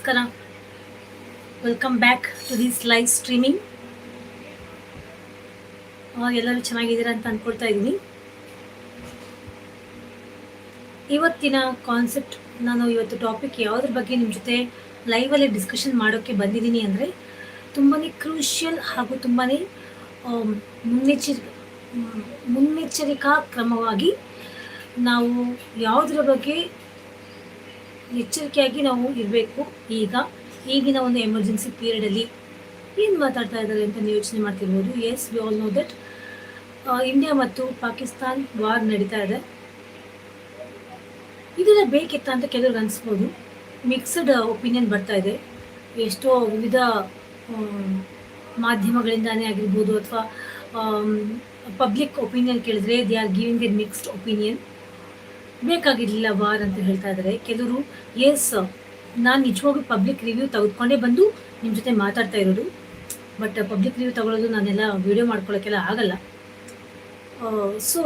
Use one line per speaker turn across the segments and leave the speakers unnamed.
ನಮಸ್ಕಾರ. Welcome back to this live streaming ಎಲ್ಲರೂ ಚೆನ್ನಾಗಿದ್ದೀರಾ ಅಂತ ಅಂದ್ಕೊಳ್ತಾ ಇದ್ದೀನಿ. ಇವತ್ತಿನ ಕಾನ್ಸೆಪ್ಟ್ ನಾನು ಇವತ್ತು ಟಾಪಿಕ್ ಯಾವುದ್ರ ಬಗ್ಗೆ ನಿಮ್ಮ ಜೊತೆ ಲೈವಲ್ಲಿ ಡಿಸ್ಕಷನ್ ಮಾಡೋಕ್ಕೆ ಬಂದಿದ್ದೀನಿ ಅಂದರೆ ತುಂಬಾ ಕ್ರೂಷಿಯಲ್ ಹಾಗೂ ತುಂಬಾ ಮುನ್ನೆಚ್ಚರಿ, ಮುನ್ನೆಚ್ಚರಿಕಾ ಕ್ರಮವಾಗಿ ನಾವು ಯಾವುದ್ರ ಬಗ್ಗೆ ಎಚ್ಚರಿಕೆಯಾಗಿ ನಾವು ಇರಬೇಕು. ಈಗ ಈಗಿನ ಒಂದು ಎಮರ್ಜೆನ್ಸಿ ಪೀರಿಯಡಲ್ಲಿ ಏನು ಮಾತಾಡ್ತಾ ಇದ್ದಾರೆ ಅಂತ ಯೋಚನೆ ಮಾಡ್ತಿರ್ಬೋದು? Yes we all know that India ಮತ್ತು ಪಾಕಿಸ್ತಾನ್ ವಾರ್ ನಡೀತಾ ಇದೆ. ಇದೆಲ್ಲ ಬೇಕಿತ್ತ ಅಂತ ಕೆಲವ್ರಿಗೆ ಅನಿಸ್ಬೋದು. ಮಿಕ್ಸಡ್ ಒಪಿನಿಯನ್ ಬರ್ತಾ ಇದೆ. ಎಷ್ಟೋ ವಿವಿಧ ಮಾಧ್ಯಮಗಳಿಂದಾನೇ ಆಗಿರ್ಬೋದು ಅಥವಾ ಪಬ್ಲಿಕ್ ಒಪಿನಿಯನ್ ಕೇಳಿದ್ರೆ they are giving the mixed opinion ಬೇಕಾಗಿರಲಿಲ್ಲ war ಅಂತ ಹೇಳ್ತಾ ಇದ್ದಾರೆ. ಕೆಲವರು ಎಸ್ ನಾನು ನಿಜವಾಗ್ಲೂ ಪಬ್ಲಿಕ್ ರಿವ್ಯೂ ತೆಗೆದುಕೊಂಡೇ ಬಂದು ನಿಮ್ಮ ಜೊತೆ ಮಾತಾಡ್ತಾ ಇರೋದು. ಬಟ್ ಪಬ್ಲಿಕ್ ರಿವ್ಯೂ ತಗೊಳ್ಳೋದು ನಾನೆಲ್ಲ ವಿಡಿಯೋ ಮಾಡ್ಕೊಳ್ಳೋಕ್ಕೆಲ್ಲ ಆಗಲ್ಲ. ಸೊ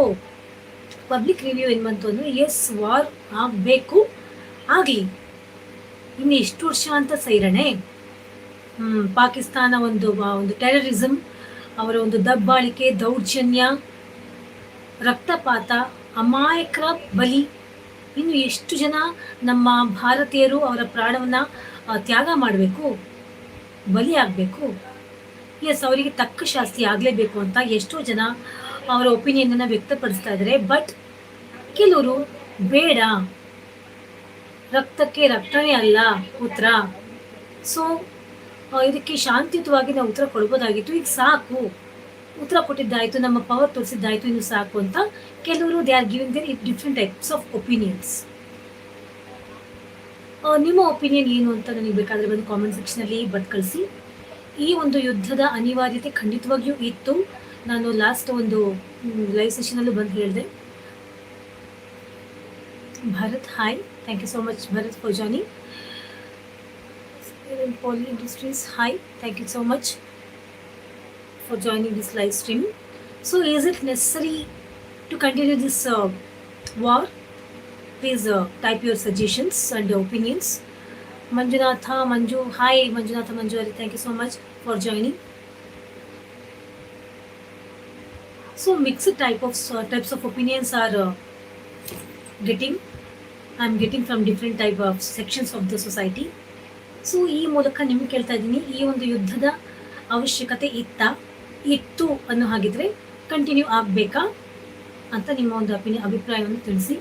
ಪಬ್ಲಿಕ್ ರಿವ್ಯೂ ಏನು ಬಂತು ಅಂದರೆ ಎಸ್ ವಾರ್ ಆಗಬೇಕು. ಆಗಲಿ. ಇನ್ನು ಎಷ್ಟು ವರ್ಷ ಅಂತ ಸೈರಣೆ ಪಾಕಿಸ್ತಾನ ಒಂದು ಒಂದು ಟೆರರಿಸಮ್ ಅವರ ಒಂದು ದಬ್ಬಾಳಿಕೆ, ದೌರ್ಜನ್ಯ, ರಕ್ತಪಾತ ಅಮಾಯಕರ ಬಲಿ. ಇನ್ನು ಎಷ್ಟು ಜನ ನಮ್ಮ ಭಾರತೀಯರು ಅವರ ಪ್ರಾಣವನ್ನು ತ್ಯಾಗ ಮಾಡಬೇಕು, ಬಲಿ ಆಗಬೇಕು? ಎಸ್ ಅವರಿಗೆ ತಕ್ಕ ಶಾಸ್ತಿ ಆಗಲೇಬೇಕು ಅಂತ ಎಷ್ಟೋ ಜನ ಅವರ ಒಪಿನಿಯನನ್ನು ವ್ಯಕ್ತಪಡಿಸ್ತಾ ಇದ್ದಾರೆ ಬಟ್ ಕೆಲವರು ಬೇಡ. ರಕ್ತಕ್ಕೆ ರಕ್ತನೇ ಅಲ್ಲ ಉತ್ತರ ಸೊ ಇದಕ್ಕೆ ಶಾಂತಿಯುತವಾಗಿ ನಾವು ಉತ್ತರ ಕೊಡ್ಬೋದಾಗಿತ್ತು. ಈಗ ಸಾಕು. ಉತ್ತರ ಕೊಟ್ಟಿದ್ದಾಯ್ತು, ನಮ್ಮ ಪವರ್ ತೋರಿಸಿದ್ದಾಯ್ತು, ಇನ್ನು ಸಾಕು ಅಂತ. ಕೆಲವರು they are giving their different types of opinions ನಿಮ್ಮ ಒಪಿನಿಯನ್ ಏನು ಅಂತ ನನಗೆ ಬೇಕಾದರೆ ಬಂದು ಕಾಮೆಂಟ್ ಸೆಕ್ಷನಲ್ಲಿ ಬಟ್ ಕಳಿಸಿ. ಈ ಒಂದು ಯುದ್ಧದ ಅನಿವಾರ್ಯತೆ ಖಂಡಿತವಾಗಿಯೂ ಇತ್ತು. ನಾನು ಲಾಸ್ಟ್ ಒಂದು ಲೈವ್ ಸೆಷನಲ್ಲೂ ಬಂದು ಹೇಳಿದೆ. Bharat hi thank you so much Bharat ಫೋಜಾನಿ poly industries hi thank you so much. For joining this live stream. So, is it necessary to continue this uh, war? Please uh, type your suggestions and opinions. Manjunatha Manju, hi Manjunatha Manju, thank you so much for joining. So, mixed type of uh, types of opinions are uh, getting. I'm getting from different type of sections of the society. So ಈ ಮೂಲಕ ನಿಮ್ಗೆ ಕೇಳ್ತಾ ಇದ್ದೀನಿ ಈ ಒಂದು ಯುದ್ಧದ ಅವಶ್ಯಕತೆ ಇತ್ತ ಇತ್ತು ಅನ್ನೋ ಹಾಗಿದ್ರೆ ಕಂಟಿನ್ಯೂ ಆಗಬೇಕಾ ಅಂತ ನಿಮ್ಮ ಒಂದು ಅಪಿನಿ ಅಭಿಪ್ರಾಯವನ್ನು ತಿಳಿಸಿ.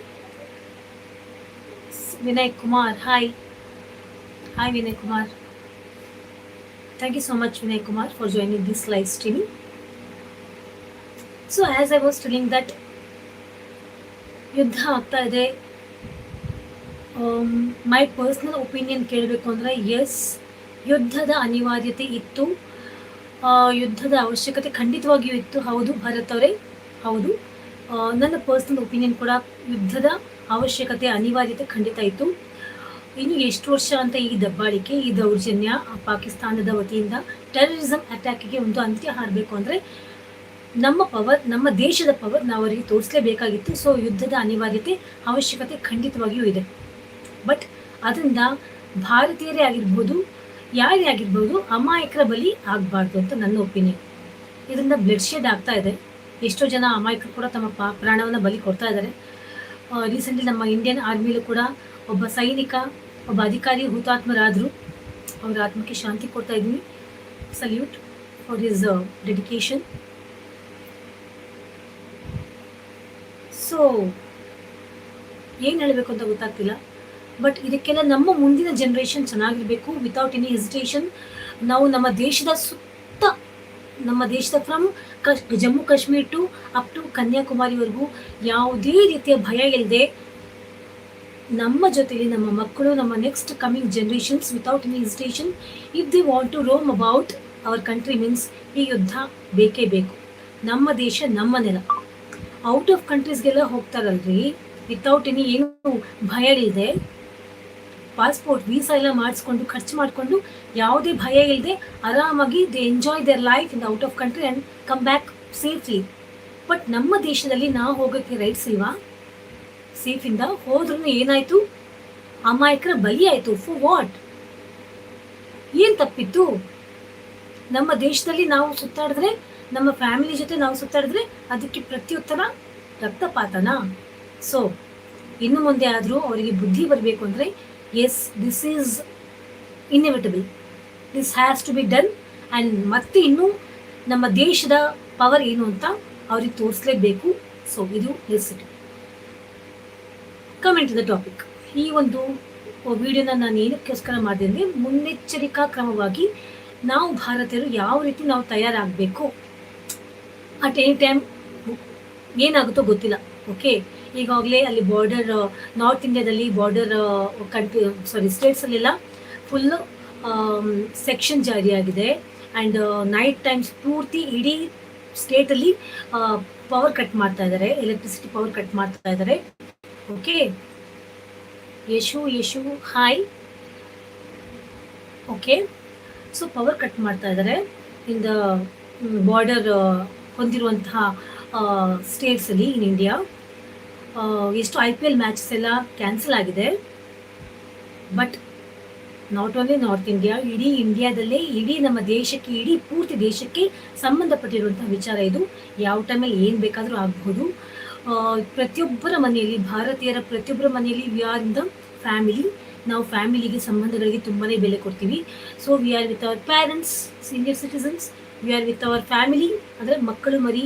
Vinay Kumar, hi. Hi Vinay Kumar. Thank you so much Vinay Kumar for joining this live streaming so as I was telling that ಯುದ್ಧ ಆಗ್ತಾ ಇದೆ ಮೈ ಪರ್ಸ್ನಲ್ ಒಪಿನಿಯನ್ ಕೇಳಬೇಕು ಅಂದರೆ ಎಸ್ ಯುದ್ಧದ ಅನಿವಾರ್ಯತೆ ಇತ್ತು. ಯುದ್ಧದ ಅವಶ್ಯಕತೆ ಖಂಡಿತವಾಗಿಯೂ ಇತ್ತು. ಹೌದು, ಭರತ್ ಅವರೇ, ಹೌದು. ನನ್ನ ಪರ್ಸ್ನಲ್ ಒಪಿನಿಯನ್ ಕೂಡ ಯುದ್ಧದ ಅವಶ್ಯಕತೆ, ಅನಿವಾರ್ಯತೆ ಖಂಡಿತ ಇತ್ತು. ಇನ್ನು ಎಷ್ಟು ವರ್ಷ ಅಂತ ಈ ದಬ್ಬಾಳಿಕೆ, ಈ ದೌರ್ಜನ್ಯ ಪಾಕಿಸ್ತಾನದ ವತಿಯಿಂದ ಟೆರರಿಸಂ ಅಟ್ಯಾಕಿಗೆ ಒಂದು ಅಂತ್ಯ ಹಾರಬೇಕು ಅಂದರೆ ನಮ್ಮ ಪವರ್ ನಮ್ಮ ದೇಶದ ಪವರ್ ನಾವು ಅವರಿಗೆ ತೋರಿಸಲೇಬೇಕಾಗಿತ್ತು. ಸೊ ಯುದ್ಧದ ಅನಿವಾರ್ಯತೆ, ಅವಶ್ಯಕತೆ ಖಂಡಿತವಾಗಿಯೂ ಇದೆ. ಬಟ್ ಅದರಿಂದ ಭಾರತೀಯರೇ ಆಗಿರ್ಬೋದು ಯಾರೇ ಆಗಿರ್ಬೋದು ಅಮಾಯಕರ ಬಲಿ ಆಗಬಾರ್ದು ಅಂತ ನನ್ನ ಒಪಿನಿಯನ್. ಇದರಿಂದ ಬ್ಲಡ್ ಶೇಡ್ ಆಗ್ತಾ ಇದೆ. ಎಷ್ಟೋ ಜನ ಅಮಾಯಕರು ಕೂಡ ತಮ್ಮ ಪಾ, ಪ್ರಾಣವನ್ನು ಬಲಿ ಕೊಡ್ತಾ ಇದ್ದಾರೆ ರೀಸೆಂಟ್ಲಿ ನಮ್ಮ ಇಂಡಿಯನ್ ಆರ್ಮಿಲೂ ಕೂಡ ಒಬ್ಬ ಸೈನಿಕ, ಒಬ್ಬ ಅಧಿಕಾರಿ ಹುತಾತ್ಮರಾದರು. ಅವರ ಆತ್ಮಕ್ಕೆ ಶಾಂತಿ ಕೊಡ್ತಾ ಇದ್ದೀನಿ. Salute for his dedication so ಏನು ಹೇಳಬೇಕು ಅಂತ ಗೊತ್ತಾಗ್ತಿಲ್ಲ. ಬಟ್ ಇದಕ್ಕೆಲ್ಲ ನಮ್ಮ ಮುಂದಿನ ಜನ್ರೇಷನ್ ಚೆನ್ನಾಗಿರಬೇಕು ವಿತೌಟ್ ಎನಿ ಹೆಸಿಟೇಷನ್ ನಾವು ನಮ್ಮ ದೇಶದ ಸುತ್ತ, ನಮ್ಮ ದೇಶದ from Jammu Kashmir to up to ಕನ್ಯಾಕುಮಾರಿವರೆಗೂ ಯಾವುದೇ ರೀತಿಯ ಭಯ ಇಲ್ಲದೆ ನಮ್ಮ ಜೊತೆಲಿ ನಮ್ಮ ಮಕ್ಕಳು, ನಮ್ಮ next coming generations without any hesitation if the want to roam about our country means ಈ ಯುದ್ಧ ಬೇಕೇ ಬೇಕು. ನಮ್ಮ ದೇಶ, ನಮ್ಮ ನೆಲ. ಔಟ್ ಆಫ್ ಕಂಟ್ರೀಸ್ಗೆಲ್ಲ ಹೋಗ್ತಾರಲ್ರಿ ವಿತೌಟ್ ಎನಿ ಏನು ಭಯ ಇಲ್ಲದೆ ಪಾಸ್ಪೋರ್ಟ್ ವೀಸಾ ಎಲ್ಲ ಮಾಡಿಸ್ಕೊಂಡು, ಖರ್ಚು ಮಾಡಿಕೊಂಡು ಯಾವುದೇ ಭಯ ಇಲ್ಲದೆ ಆರಾಮಾಗಿ they enjoy their life in out of country and come back safely but ನಮ್ಮ ದೇಶದಲ್ಲಿ ನಾವು ಹೋಗೋಕ್ಕೆ ರೈಟ್ಸ್ ಇಲ್ವಾ? ಸೇಫಿಂದ ಹೋದ್ರೂ ಏನಾಯಿತು? ಅಮಾಯಕರ ಬಲಿ ಆಯಿತು. ಫಾರ್ ವಾಟ್ ಏನು ತಪ್ಪಿತ್ತು? ನಮ್ಮ ದೇಶದಲ್ಲಿ ನಾವು ಸುತ್ತಾಡಿದ್ರೆ, ನಮ್ಮ ಫ್ಯಾಮಿಲಿ ಜೊತೆ ನಾವು ಸುತ್ತಾಡಿದ್ರೆ ಅದಕ್ಕೆ ಪ್ರತ್ಯುತ್ತರ ರಕ್ತಪಾತನಾ? ಸೊ ಇನ್ನು ಮುಂದೆ ಆದರೂ ಅವರಿಗೆ ಬುದ್ಧಿ ಬರಬೇಕು ಅಂದರೆ yes this is inevitable this has to be done and ಮತ್ತೆ ಇನ್ನೂ ನಮ್ಮ ದೇಶದ ಪವರ್ ಏನು ಅಂತ ಅವ್ರಿಗೆ ತೋರಿಸಲೇಬೇಕು. ಸೊ ಇದು ನೆಸಿಟಿ ಕಮೆಂಟ್ ದ ಟಾಪಿಕ್ ಈ ಒಂದು ವಿಡಿಯೋನ ನಾನು ಏನಕ್ಕೋಸ್ಕರ ಮಾಡಿದೆ ಅಂದರೆ ಮುನ್ನೆಚ್ಚರಿಕಾ ಕ್ರಮವಾಗಿ ನಾವು ಭಾರತೀಯರು ಯಾವ ರೀತಿ ನಾವು ತಯಾರಾಗಬೇಕು? ಅಟ್ ಎನಿ ಟೈಮ್ ಏನಾಗುತ್ತೋ ಗೊತ್ತಿಲ್ಲ. ಓಕೆ ಈಗಾಗಲೇ ಅಲ್ಲಿ ಬಾರ್ಡರ್ ನಾರ್ತ್ ಇಂಡಿಯಾದಲ್ಲಿ ಬಾರ್ಡರ್ ಕಂಟ್ರಿ ಸಾರಿ ಸ್ಟೇಟ್ಸಲ್ಲೆಲ್ಲ ಫುಲ್ಲು ಸೆಕ್ಷನ್ ಜಾರಿಯಾಗಿದೆ ಆ್ಯಂಡ್ ನೈಟ್ ಟೈಮ್ಸ್ ಪೂರ್ತಿ ಇಡೀ ಸ್ಟೇಟಲ್ಲಿ ಪವರ್ ಕಟ್ ಮಾಡ್ತಾ ಇದ್ದಾರೆ ಎಲೆಕ್ಟ್ರಿಸಿಟಿ ಪವರ್ ಕಟ್ ಮಾಡ್ತಾ ಇದ್ದಾರೆ okay Yashu Yashu hi okay so power cut ಮಾಡ್ತಾ ಇದ್ದಾರೆ ಇನ್ ದ ಬಾರ್ಡರ್ ಹೊಂದಿರುವಂತಹ ಸ್ಟೇಟ್ಸಲ್ಲಿ ಇನ್ ಇಂಡಿಯಾ ಎಷ್ಟು ಐ ಪಿ ಎಲ್ ಮ್ಯಾಚಸ್ ಎಲ್ಲ ಕ್ಯಾನ್ಸಲ್ ಆಗಿದೆ. But not only north India ಇಡೀ ಇಂಡಿಯಾದಲ್ಲೇ ಇಡೀ ನಮ್ಮ ದೇಶಕ್ಕೆ, ಇಡೀ ಪೂರ್ತಿ ದೇಶಕ್ಕೆ ಸಂಬಂಧಪಟ್ಟಿರುವಂತಹ ವಿಚಾರ ಇದು. ಯಾವ ಟೈಮಲ್ಲಿ ಏನು ಬೇಕಾದರೂ ಆಗಬಹುದು ಪ್ರತಿಯೊಬ್ಬರ ಮನೆಯಲ್ಲಿ, ಭಾರತೀಯರ ಪ್ರತಿಯೊಬ್ಬರ ಮನೆಯಲ್ಲಿ we are in the family ನಾವು ಫ್ಯಾಮಿಲಿಗೆ ಸಂಬಂಧಗಳಿಗೆ ತುಂಬಾ ಬೆಲೆ ಕೊಡ್ತೀವಿ. So we are with our parents senior citizens we are with our family ಅಂದರೆ ಮಕ್ಕಳು ಮರಿ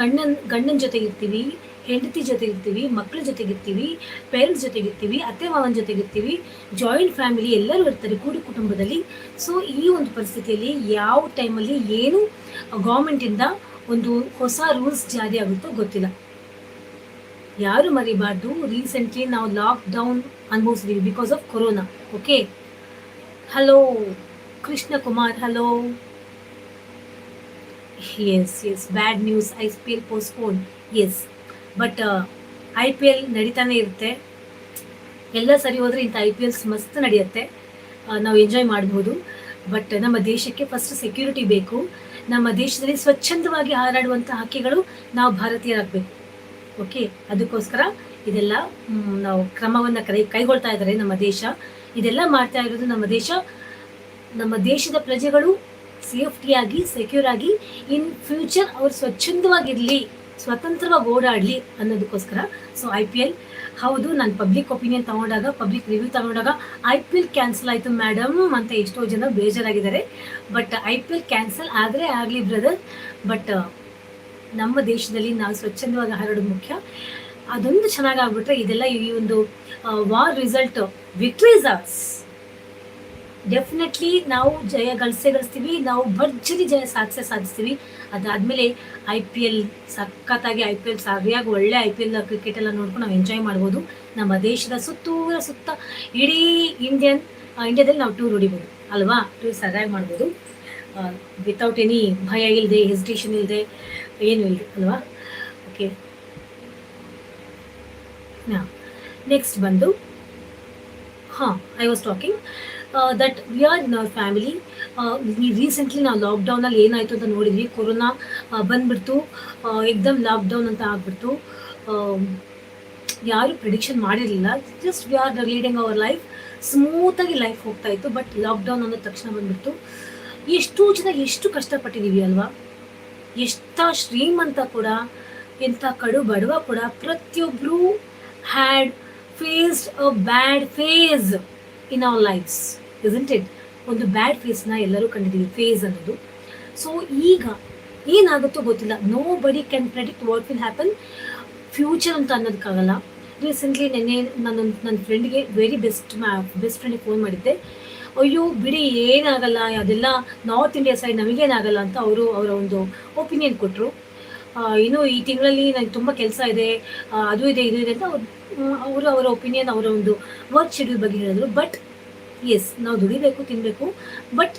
ಗಂಡನ ಗಂಡನ ಜೊತೆಗಿರ್ತೀವಿ. ಹೆಂಡತಿ ಜೊತೆಗಿರ್ತೀವಿ ಮಕ್ಕಳ ಜೊತೆಗಿರ್ತೀವಿ ಪೇರೆಂಟ್ಸ್ ಜೊತೆಗಿರ್ತೀವಿ ಅತ್ತೆ ಮಾವನ ಜೊತೆಗಿರ್ತೀವಿ ಜಾಯಿಂಟ್ ಫ್ಯಾಮಿಲಿ ಎಲ್ಲರೂ ಇರ್ತಾರೆ ಕೂಡಿ ಕುಟುಂಬದಲ್ಲಿ. ಸೊ ಈ ಒಂದು ಪರಿಸ್ಥಿತಿಯಲ್ಲಿ ಯಾವ ಟೈಮಲ್ಲಿ ಏನು ಗೌರ್ಮೆಂಟಿಂದ ಒಂದು ಹೊಸ ರೂಲ್ಸ್ ಜಾರಿ ಆಗುತ್ತೋ ಗೊತ್ತಿಲ್ಲ. ಯಾರು ಮರಿಬಾರ್ದು ರೀಸೆಂಟ್ಲಿ ನಾವು lockdown ಅನುಭವಿಸಿದೀವಿ because of corona okay hello Krishna Kumar hello yes yes bad news I L postpone yes but I P L ನಡೀತಾನೆ ಇರುತ್ತೆ. ಎಲ್ಲ ಸರಿ ಹೋದರೆ ಇಂಥ ಐ ಪಿ ಎಲ್ಸ್ ಮಸ್ತ್ ನಡೆಯುತ್ತೆ. ನಾವು ಎಂಜಾಯ್ ಮಾಡ್ಬೋದು. ಬಟ್ ನಮ್ಮ ದೇಶಕ್ಕೆ ಫಸ್ಟ್ ಸೆಕ್ಯೂರಿಟಿ ಬೇಕು. ನಮ್ಮ ದೇಶದಲ್ಲಿ ಸ್ವಚ್ಛಂದವಾಗಿ ಹಾರಾಡುವಂಥ ಹಕ್ಕಿಗಳು ನಾವು ಭಾರತೀಯರಾಗಬೇಕು. ಓಕೆ ಅದಕ್ಕೋಸ್ಕರ ಇದೆಲ್ಲ ನಾವು ಕ್ರಮವನ್ನು ಕೈ, ಕೈಗೊಳ್ತಾ ಇದ್ದಾರೆ ನಮ್ಮ ದೇಶ. ಇದೆಲ್ಲ ಮಾಡ್ತಾ ಇರೋದು ನಮ್ಮ ದೇಶ. ನಮ್ಮ ದೇಶದ ಪ್ರಜೆಗಳು ಸೇಫ್ಟಿಯಾಗಿ ಸೆಕ್ಯೂರ್ ಆಗಿ ಇನ್ ಫ್ಯೂಚರ್ ಅವ್ರು ಸ್ವಚ್ಛಂದವಾಗಿರಲಿ. ಸ್ವತಂತ್ರವಾಗಿ ಓಡಾಡಲಿ ಅನ್ನೋದಕ್ಕೋಸ್ಕರ. ಸೊ ಐ ಪಿ ಎಲ್ ಹೌದು, ನಾನು ಪಬ್ಲಿಕ್ ಒಪಿನಿಯನ್ ತಗೊಂಡಾಗ ಪಬ್ಲಿಕ್ ರಿವ್ಯೂ ತಗೊಂಡಾಗ ಐ ಪಿ ಎಲ್ ಕ್ಯಾನ್ಸಲ್ ಆಯಿತು ಮೇಡಮ್ ಅಂತ ಎಷ್ಟೋ ಜನ ಬೇಜಾರಾಗಿದ್ದಾರೆ. But I P L cancel ಆದರೆ ಆಗಲಿ ಬ್ರದರ್ ಬಟ್ ನಮ್ಮ ದೇಶದಲ್ಲಿ ನಾವು ಸ್ವಚ್ಛಂದವಾಗಿ ಹರಡೋದು ಮುಖ್ಯ. ಅದೊಂದು ಚೆನ್ನಾಗಾಗ್ಬಿಟ್ರೆ ಇದೆಲ್ಲ ಈ ಒಂದು war result victories as definitely ನಾವು ಜಯ ಗಳಿಸೇ ಗಳಿಸ್ತೀವಿ, ನಾವು ಭರ್ಜರಿ ಜಯ ಸಾಧಿಸೇ ಸಾಧಿಸ್ತೀವಿ. ಅದಾದಮೇಲೆ ಐ ಪಿ ಎಲ್ ಸಖತ್ತಾಗಿ ಐ ಪಿ ಎಲ್ ಸರಿಯಾಗಿ ಒಳ್ಳೆ ಐ ಪಿ ಎಲ್ ಕ್ರಿಕೆಟ್ ಎಲ್ಲ ನೋಡ್ಕೊಂಡು ನಾವು ಎಂಜಾಯ್ ಮಾಡ್ಬೋದು. ನಮ್ಮ ದೇಶದ ಸುತ್ತೂರ ಸುತ್ತ ಇಡೀ ಇಂಡಿಯನ್ ಇಂಡಿಯಾದಲ್ಲಿ ನಾವು ಟೂರ್ ಹೊಡಿಬೋದು. ಅಲ್ವಾ? ಟೂರ್ ಸರಿಯಾಗಿ ಮಾಡ್ಬೋದು. ವಿತೌಟ್ ಎನಿ ಭಯ ಇಲ್ಲದೆ ಹೆಸಿಟೇಷನ್ ಇಲ್ಲದೆ ಏನು ಇಲ್ಲ ಅಲ್ವಾ? ಓಕೆ ಹಾಂ ನೆಕ್ಸ್ಟ್ ಬಂದು, ಹಾಂ I was talking that we are in our family recently ನಾವು ಲಾಕ್ಡೌನಲ್ಲಿ ಏನಾಯಿತು ಅಂತ ನೋಡಿದ್ವಿ. ಕೊರೋನಾ ಬಂದ್ಬಿಡ್ತು. ಎಕ್ದಮ್ ಲಾಕ್ಡೌನ್ ಅಂತ ಆಗ್ಬಿಡ್ತು. ಯಾರು ಪ್ರಿಡಿಕ್ಷನ್ ಮಾಡಿರಲಿಲ್ಲ. Just we are leading our life ಸ್ಮೂತಾಗಿ ಲೈಫ್ ಹೋಗ್ತಾ ಇತ್ತು ಬಟ್ ಲಾಕ್ಡೌನ್ ಅನ್ನೋ ತಕ್ಷಣ ಬಂದ್ಬಿಡ್ತು. ಎಷ್ಟು ಜನ ಎಷ್ಟು ಕಷ್ಟಪಟ್ಟಿದ್ದೀವಿ ಅಲ್ವಾ? ಎಷ್ಟ ಶ್ರೀಮಂತ ಕೂಡ, ಎಂಥ ಕಡು ಬಡವ ಕೂಡ ಪ್ರತಿಯೊಬ್ಬರೂ had faced a bad phase in our lives isn't it ಒಂದು ಬ್ಯಾಡ್ ಫೇಸ್ನ ಎಲ್ಲರೂ ಕಂಡಿದ್ದೀವಿ ಫೇಸ್ ಅನ್ನೋದು. ಸೊ ಈಗ ಏನಾಗುತ್ತೋ ಗೊತ್ತಿಲ್ಲ. Nobody can predict what will happen future ಅಂತ ಅನ್ನೋದಕ್ಕಾಗಲ್ಲ. ರೀಸೆಂಟ್ಲಿ ನೆನ್ನೆ ನಾನು ನನ್ನ ಫ್ರೆಂಡ್ಗೆ ವೆರಿ ಬೆಸ್ಟ್ ಮ್ಯಾ ಬೆಸ್ಟ್ ಫ್ರೆಂಡಿಗೆ ಫೋನ್ ಮಾಡಿದ್ದೆ. ಅಯ್ಯೋ, ಬಿಡಿ, ಏನಾಗಲ್ಲ, ಅದೆಲ್ಲ ನಾರ್ತ್ ಇಂಡಿಯಾ ಸೈಡ್ ನಮಗೇನಾಗಲ್ಲ ಅಂತ ಅವರು ಅವರ ಒಂದು ಒಪಿನಿಯನ್ ಕೊಟ್ಟರು ಇನ್ನು ಈ ತಿಂಗಳಲ್ಲಿ ನನಗೆ ತುಂಬ ಕೆಲಸ ಇದೆ. ಅದು ಇದೆ, ಇದು ಇದೆ ಅಂತ ಅವರು ಅವರ ಒಪಿನಿಯನ್ ಅವರ ಒಂದು ವರ್ಕ್ ಶೆಡ್ಯೂಲ್ ಬಗ್ಗೆ ಹೇಳಿದ್ರು. ಬಟ್ ಎಸ್ ನಾವು ದುಡಿಬೇಕು ತಿನ್ನಬೇಕು but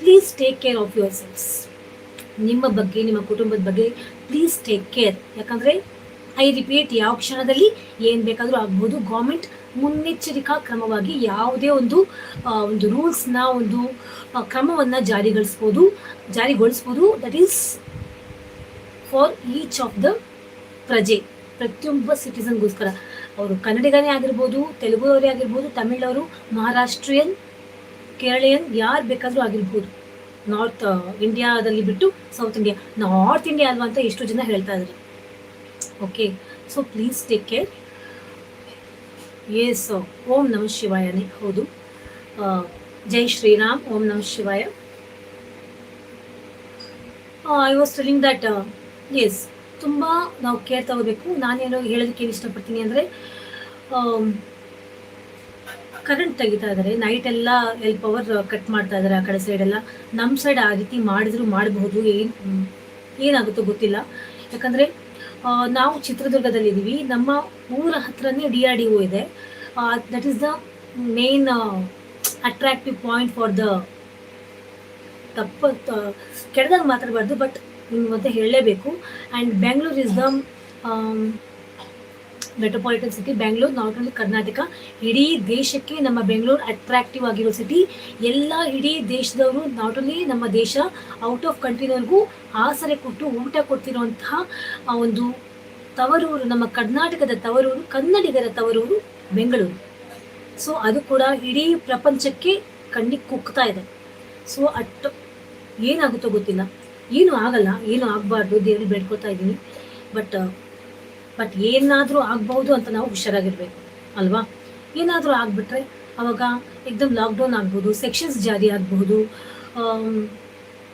please take care of your selfs ನಿಮ್ಮ ಬಗ್ಗೆ, ನಿಮ್ಮ ಕುಟುಂಬದ ಬಗ್ಗೆ ಪ್ಲೀಸ್ ಟೇಕ್ ಕೇರ್ ಯಾಕಂದರೆ ಐ ರಿಪೀಟ್ ಯಾವ ಕ್ಷಣದಲ್ಲಿ ಏನು ಬೇಕಾದರೂ ಆಗ್ಬೋದು. ಗೌರ್ಮೆಂಟ್ ಮುನ್ನೆಚ್ಚರಿಕಾ ಕ್ರಮವಾಗಿ ಯಾವುದೇ ಒಂದು ಒಂದು ರೂಲ್ಸ್ನ ಒಂದು ಕ್ರಮವನ್ನು ಜಾರಿಗೊಳಿಸ್ಬೋದು. ಜಾರಿಗೊಳಿಸ್ಬೋದು. That is for each of the ಪ್ರಜೆ, ಪ್ರತಿಯೊಬ್ಬ ಸಿಟಿಸನ್ಗೋಸ್ಕರ ಅವರು ಕನ್ನಡಿಗನೇ ಆಗಿರ್ಬೋದು ತೆಲುಗು ಅವರೇ ಆಗಿರ್ಬೋದು, ತಮಿಳವರು, ಮಹಾರಾಷ್ಟ್ರೀಯನ್, ಕೇರಳಿಯನ್, ಯಾರು ಬೇಕಾದರೂ ಆಗಿರ್ಬೋದು. ನಾರ್ತ್ ಇಂಡಿಯಾದಲ್ಲಿ ಬಿಟ್ಟು ಸೌತ್ ಇಂಡಿಯಾ, ನಾರ್ತ್ ಇಂಡಿಯಾ ಅಲ್ವಾ ಅಂತ ಎಷ್ಟು ಜನ ಹೇಳ್ತಾ ಇದ್ದಾರೆ. Okay, so please take care. Yes, ಓಂ ನಮ ಶಿವಾಯನೇ ಹೌದು. ಜೈ ಶ್ರೀರಾಮ್, ಓಂ ನಮ ಶಿವಾಯ. I was telling that yes ತುಂಬ ನಾವು ಕೇರ್ ತಗೋಬೇಕು. ನಾನೇನೋ ಹೇಳೋದಕ್ಕೆ ಏನು ಇಷ್ಟಪಡ್ತೀನಿ ಅಂದರೆ ಕರೆಂಟ್ ತೆಗಿತಾ ಇದ್ದಾರೆ. ನೈಟ್ ಎಲ್ಲ ಎಲ್ಲಿ ಪವರ್ ಕಟ್ ಮಾಡ್ತಾ ಇದ್ದಾರೆ ಆ ಕಡೆ ಸೈಡೆಲ್ಲ ನಮ್ಮ ಸೈಡ್ ಆ ರೀತಿ ಮಾಡಿದ್ರು ಮಾಡಬಹುದು. ಏನು, ಏನಾಗುತ್ತೋ ಗೊತ್ತಿಲ್ಲ. ಯಾಕಂದರೆ ನಾವು ಚಿತ್ರದುರ್ಗದಲ್ಲಿದ್ದೀವಿ ನಮ್ಮ ಊರ ಹತ್ರನೇ ಡಿ ಆರ್ ಡಿ ಒ ಇದೆ. That is the main attractive point for the ತಪ್ಪ ಕೆಡ್ದಾಗ ಮಾತಾಡಬಾರ್ದು ಬಟ್ ನಿಮ್ಗೆ ಮತ್ತೆ ಹೇಳಲೇಬೇಕು. And Bangalore is the metropolitan city Bangalore not only Karnataka ಇಡೀ ದೇಶಕ್ಕೆ ನಮ್ಮ ಬೆಂಗಳೂರು ಅಟ್ರಾಕ್ಟಿವ್ ಆಗಿರೋ ಸಿಟಿ ಎಲ್ಲ ಇಡೀ ದೇಶದವರು ನಾಟ್ ಓನ್ಲಿ ನಮ್ಮ ದೇಶ ಔಟ್ ಆಫ್ ಕಂಟ್ರಿನವ್ರಿಗೂ ಆಸರೆ ಕೊಟ್ಟು ಊಟ ಕೊಡ್ತಿರುವಂತಹ ಒಂದು ತವರೂರು, ನಮ್ಮ ಕರ್ನಾಟಕದ ತವರೂರು, ಕನ್ನಡಿಗರ ತವರೂರು ಬೆಂಗಳೂರು ಸೊ ಅದು ಕೂಡ ಇಡೀ ಪ್ರಪಂಚಕ್ಕೆ ಕಣ್ಣಿಗೆ ಕುಗ್ತಾ ಇದೆ. ಸೊ ಅಟ್, ಏನಾಗುತ್ತೋ ಗೊತ್ತಿಲ್ಲ. ಏನು ಆಗಲ್ಲ, ಏನು ಆಗಬಾರ್ದು, ದೇವ್ರಿಗೆ ಬೇಡ್ಕೊತಾ ಇದ್ದೀನಿ. ಬಟ್ ಬಟ್ ಏನಾದರೂ ಆಗ್ಬಹುದು ಅಂತ ನಾವು ಹುಷಾರಾಗಿರ್ಬೇಕು, ಅಲ್ವಾ? ಏನಾದರೂ ಆಗಿಬಿಟ್ರೆ ಅವಾಗ ಎಕ್ದಮ್ ಲಾಕ್ಡೌನ್ ಆಗ್ಬೋದು ಸೆಕ್ಷನ್ಸ್ ಜಾರಿ ಆಗಬಹುದು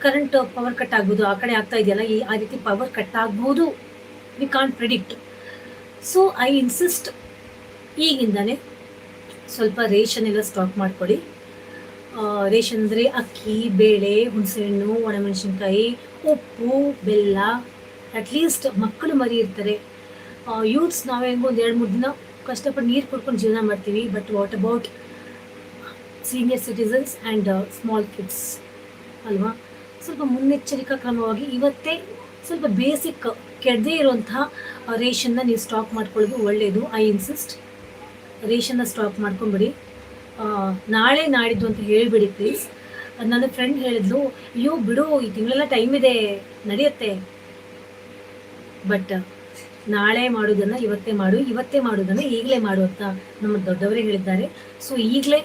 ಕರೆಂಟ್ ಪವರ್ ಕಟ್ ಆಗ್ಬೋದು, ಆ ಕಡೆ ಆಗ್ತಾ ಇದೆಯಲ್ಲ, ಈ, ಆ ರೀತಿ ಪವರ್ ಕಟ್ ಆಗ್ಬೋದು. We can't predict so I insist ಈಗಿಂದಾನೆ ಸ್ವಲ್ಪ ರೇಷನ್ ಎಲ್ಲ ಸ್ಟಾಕ್ ಮಾಡ್ಕೊಳ್ಳಿ. ರೇಷನ್ ಅಂದರೆ ಅಕ್ಕಿ, ಬೇಳೆ, ಹುಣಸೆಹಣ್ಣು, ಒಣಮೆಣಸಿನ್ಕಾಯಿ, ಉಪ್ಪು, ಬೆಲ್ಲ ಅಟ್ಲೀಸ್ಟ್ ಮಕ್ಕಳು ಮರಿ ಇರ್ತಾರೆ ಯೂತ್ಸ್ ನಾವು ಹೆಂಗೋ ಒಂದು ಎರಡು, ಮೂರು ದಿನ ಕಷ್ಟಪಟ್ಟು ನೀರು ಕುಡ್ಕೊಂಡು ಜೀವನ ಮಾಡ್ತೀವಿ. But what about senior citizens and small kids ಅಲ್ವಾ? ಸ್ವಲ್ಪ ಮುನ್ನೆಚ್ಚರಿಕಾ ಕ್ರಮವಾಗಿ ಇವತ್ತೇ ಸ್ವಲ್ಪ ಬೇಸಿಕ್ ಕೆಡದೇ ಇರುವಂತಹ ರೇಷನ್ನ ನೀವು ಸ್ಟಾಕ್ ಮಾಡ್ಕೊಳ್ಳೋದು ಒಳ್ಳೆಯದು ಐ ಇನ್ಸಿಸ್ಟ್ ರೇಷನ್ನ ಸ್ಟಾಕ್ ಮಾಡ್ಕೊಂಬಿಡಿ. ನಾಳೆ ನಾಡಿದ್ದು ಅಂತ ಹೇಳಿಬಿಡಿ ಪ್ಲೀಸ್ ನನ್ನ ಫ್ರೆಂಡ್ ಹೇಳಿದ್ಲು, ಅಯ್ಯೋ, ಬಿಡು, ಈ ತಿಂಗಳೆಲ್ಲ ಟೈಮ್ ಇದೆ, ನಡೆಯುತ್ತೆ. ಬಟ್ ನಾಳೆ ಮಾಡೋದನ್ನು ಇವತ್ತೇ ಮಾಡು, ಇವತ್ತೇ ಮಾಡೋದನ್ನು ಈಗಲೇ ಮಾಡು ಅಂತ ನಮ್ಮ ದೊಡ್ಡವರೇ ಹೇಳಿದ್ದಾರೆ. ಸೊ ಈಗಲೇ